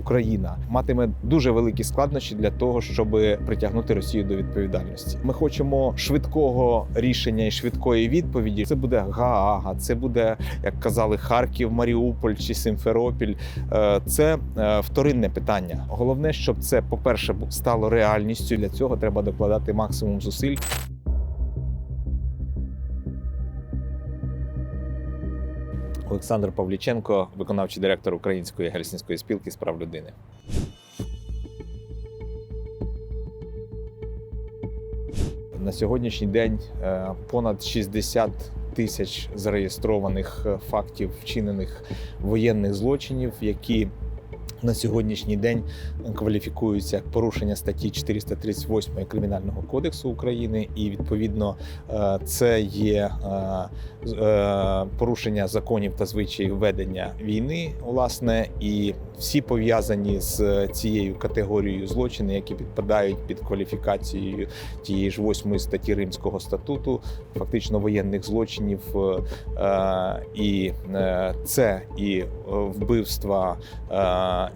Україна матиме дуже великі складнощі для того, щоб притягнути Росію до відповідальності. Ми хочемо швидкого рішення і швидкої відповіді. Це буде Гаага, це буде, як казали, Харків, Маріуполь чи Симферопіль. Е, Це е, вторинне питання. Головне, щоб це, по-перше, стало реальністю. Для цього треба докладати максимум зусиль. Олександр Павліченко, виконавчий директор Української гельсінської спілки з прав людини. На сьогоднішній день е, понад 60 тисяч зареєстрованих е, фактів вчинених воєнних злочинів, які на сьогоднішній день кваліфікуються як порушення статті 438 Кримінального кодексу України, і відповідно е, це є е, е, порушення законів та звичаїв ведення війни, власне, і всі пов'язані з цією категорією злочини, які підпадають під кваліфікацією тієї ж восьмої статті Римського статуту, фактично воєнних злочинів, і це і вбивства,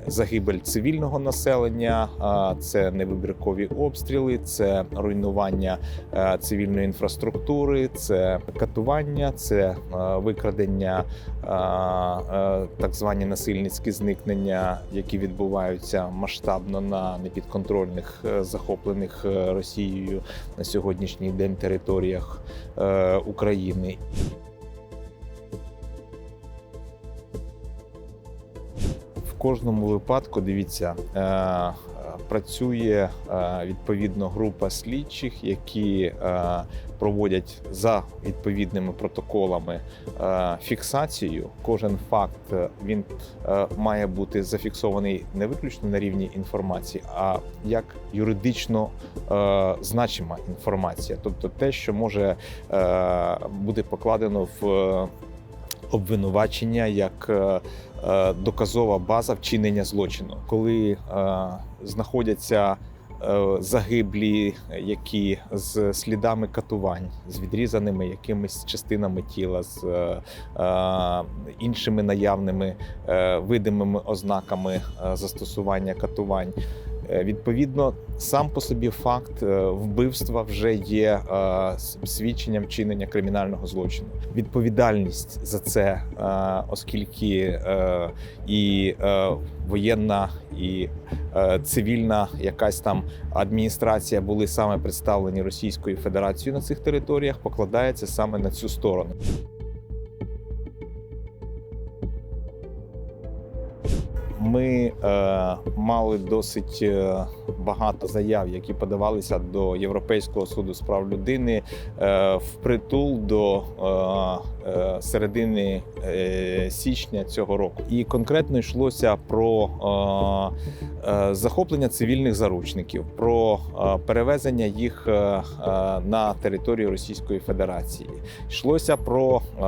загибель цивільного населення, це невибіркові обстріли, це руйнування е, цивільної інфраструктури, це катування, це е, викрадення, е, так звані насильницькі зникнення, які відбуваються масштабно на непідконтрольних захоплених Росією на сьогоднішній день територіях України. Кожному випадку дивіться. е, е, Працює е, відповідно група слідчих, які проводять за відповідними протоколами фіксацію. Кожен факт він має бути зафіксований не виключно на рівні інформації, а як юридично значима інформація, тобто те, що може бути покладено в обвинувачення як е, е, доказова база вчинення злочину, коли е, знаходяться загиблі, які з слідами катувань, з відрізаними якимись частинами тіла, з іншими наявними видимими ознаками застосування катувань. Е, Відповідно, сам по собі факт е, вбивства вже є е, свідченням вчинення кримінального злочину. Відповідальність за це, оскільки і воєнна, і цивільна якась там адміністрація були саме представлені Російською Федерацією на цих територіях, покладається саме на цю сторону. Ми е, мали досить е, багато заяв, які подавалися до Європейського суду з прав людини е, впритул до е, е, середини е, січня цього року. І конкретно йшлося про е, е, захоплення цивільних заручників, про е, перевезення їх е, е, на територію Російської Федерації. Йшлося про е,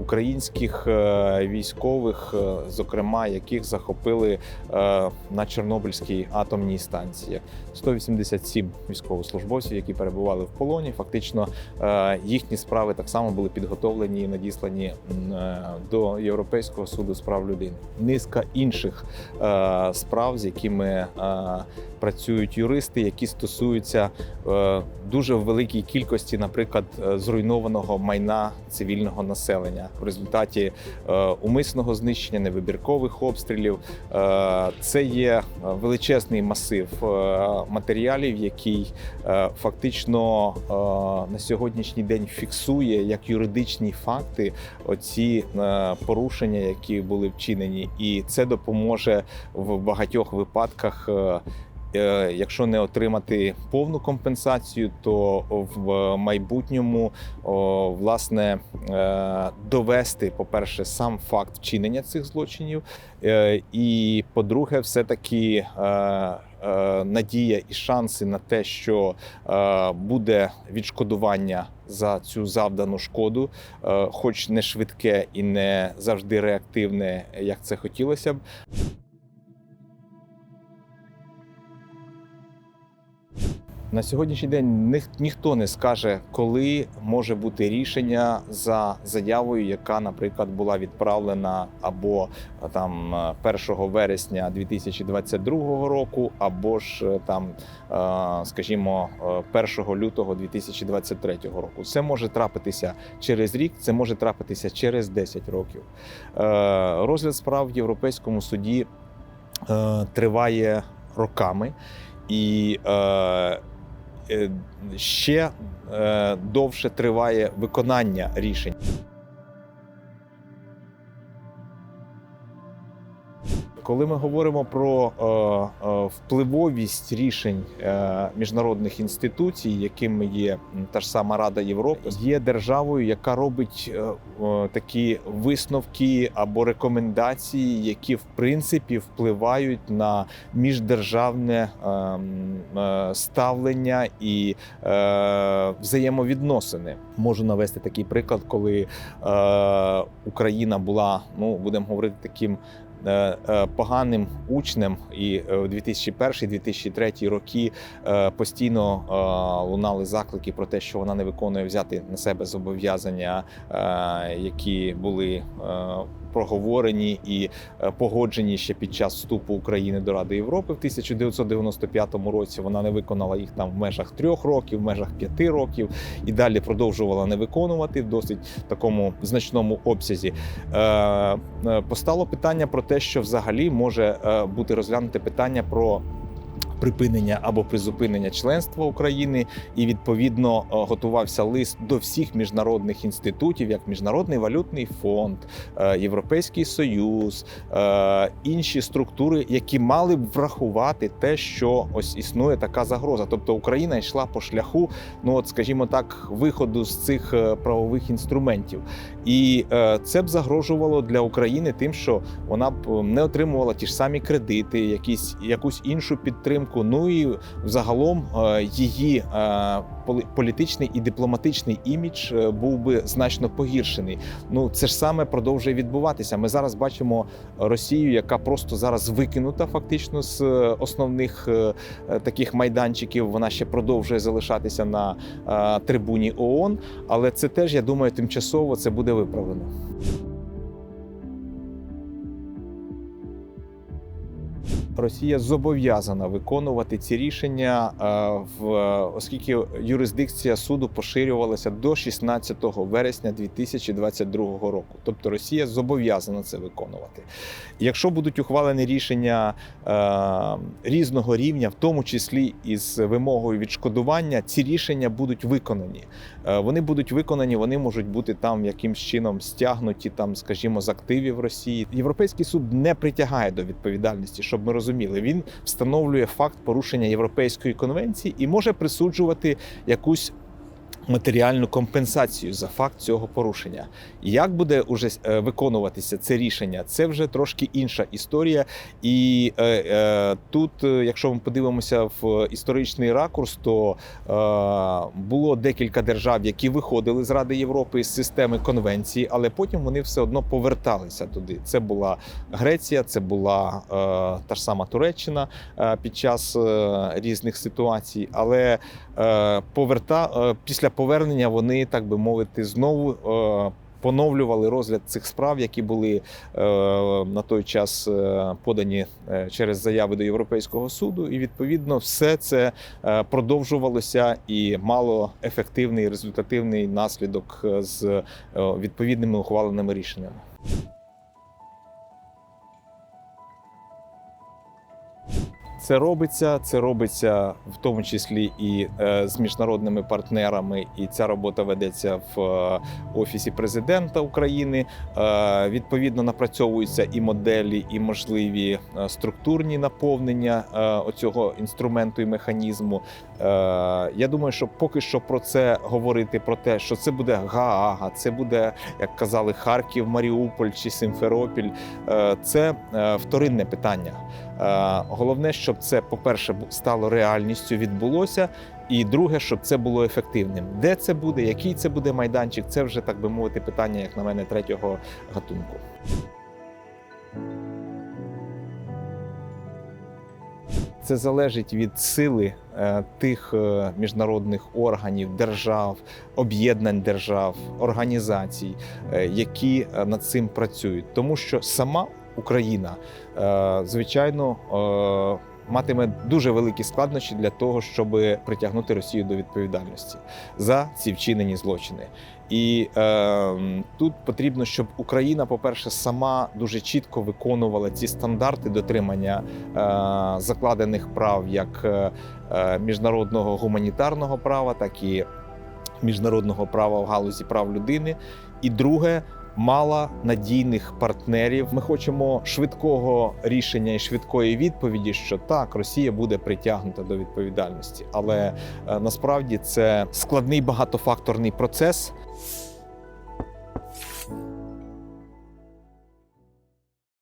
українських е, військових, зокрема, яких захопили е, на Чорнобильській атомній станції. 187 військовослужбовців, які перебували в полоні. Фактично е, їхні справи так само були підготовлені і надіслані е, до Європейського суду з прав людини. Низка інших справ, з якими працюють юристи, які стосуються дуже великій кількості, наприклад, зруйнованого майна цивільного населення в результаті умисного знищення, невибіркових обстрілів. Е, Це є величезний масив е, матеріалів, який е, фактично на сьогоднішній день фіксує як юридичні факти оці порушення, які були вчинені, і це допоможе в багатьох випадках. Е, Якщо не отримати повну компенсацію, то в майбутньому власне е, довести, по-перше, сам факт вчинення цих злочинів, е, і по-друге, все-таки е, е, надія і шанси на те, що буде відшкодування за цю завдану шкоду, хоч не швидке і не завжди реактивне, як це хотілося б. На сьогоднішній день ніх- ніхто не скаже, коли може бути рішення за заявою, яка, наприклад, була відправлена або е, там е, 1 вересня 2022 року, або ж е, там, е, скажімо, е, 1 лютого 2023 року. Це може трапитися через рік, це може трапитися через 10 років. Е, Розгляд справ в Європейському суді е, триває роками. І е, е, ще е, довше триває виконання рішень. Коли ми говоримо про е, е, впливовість рішень е, міжнародних інституцій, якими є та ж сама Рада Європи, є державою, яка робить такі висновки або рекомендації, які в принципі впливають на міждержавне ставлення і взаємовідносини. Можу навести такий приклад, коли Україна була, ну будемо говорити таким. Е, е, Поганим учнем, і в у 2001-2003 роки е, постійно е, лунали заклики про те, що вона не виконує взяти на себе зобов'язання, е, які були е, проговорені і е, погоджені ще під час вступу України до Ради Європи в 1995 році. Вона не виконала їх там в межах трьох років, в межах п'яти років, і далі продовжувала не виконувати в досить такому значному обсязі. Е, е, Постало питання про те, що взагалі може бути розглянуте питання про. Припинення або призупинення членства України, і відповідно е, готувався лист до всіх міжнародних інститутів, як Міжнародний валютний фонд, е, Європейський Союз, е, інші структури, які мали б врахувати те, що ось існує така загроза. Тобто Україна йшла по шляху, ну от скажімо так, виходу з цих правових інструментів, і це б загрожувало для України тим, що вона б не отримувала ті ж самі кредити, якісь якусь іншу підтримку. Ну і загалом е, її е, політичний і дипломатичний імідж е, був би значно погіршений. Ну це ж саме продовжує відбуватися. Ми зараз бачимо Росію, яка просто зараз викинута фактично з основних таких майданчиків. Вона ще продовжує залишатися на трибуні ООН, але це теж я думаю, тимчасово це буде виправлено. Росія зобов'язана виконувати ці рішення, е, оскільки юрисдикція суду поширювалася до 16 вересня 2022 року. Тобто Росія зобов'язана це виконувати. Якщо будуть ухвалені рішення е, різного рівня, в тому числі із вимогою відшкодування, ці рішення будуть виконані. Е, Вони будуть виконані, вони можуть бути там якимсь чином стягнуті, там, скажімо, з активів Росії. Європейський суд не притягає до відповідальності, щоб ми розуміли. Він встановлює факт порушення Європейської конвенції і може присуджувати якусь. Матеріальну компенсацію за факт цього порушення. Як буде уже е, виконуватися це рішення? Це вже трошки інша історія. І е, е, тут, е, якщо ми подивимося в історичний ракурс, то е, було декілька держав, які виходили з Ради Європи з системи конвенції, але потім вони все одно поверталися туди. Це була Греція, це була е, та ж сама Туреччина е, під час е, різних ситуацій. Але е, поверта е, після повернення вони, так би мовити, знову. Е, Поновлювали розгляд цих справ, які були е, на той час е, подані через заяви до Європейського суду, і відповідно все це продовжувалося і мало ефективний результативний наслідок з відповідними ухваленими рішеннями. Це робиться, це робиться в тому числі і е, з міжнародними партнерами. І ця робота ведеться в е, офісі президента України. Е, відповідно, напрацьовуються і моделі, і можливі структурні наповнення оцього інструменту і механізму. Я думаю, що поки що про це говорити про те, що це буде Гаага, це буде, як казали, Харків, Маріуполь чи Симферопіль. е, Це вторинне питання. Е, Головне, щоб це, по-перше, стало реальністю, відбулося. І друге, щоб це було ефективним. Де це буде, який це буде майданчик, це вже так би мовити, питання, як на мене, третього гатунку. це залежить від сили е, тих е, міжнародних органів, держав, об'єднань держав, організацій, які над цим працюють, тому що сама Україна, е, звичайно. е, Матиме дуже великі складнощі для того, щоб притягнути Росію до відповідальності за ці вчинені злочини. І е, тут потрібно, щоб Україна, по-перше, сама дуже чітко виконувала ці стандарти дотримання е, закладених прав як е, е, міжнародного гуманітарного права, так і міжнародного права в галузі прав людини. І друге. Мала надійних партнерів. Ми хочемо швидкого рішення і швидкої відповіді, що так, Росія буде притягнута до відповідальності, але е, насправді це складний багатофакторний процес.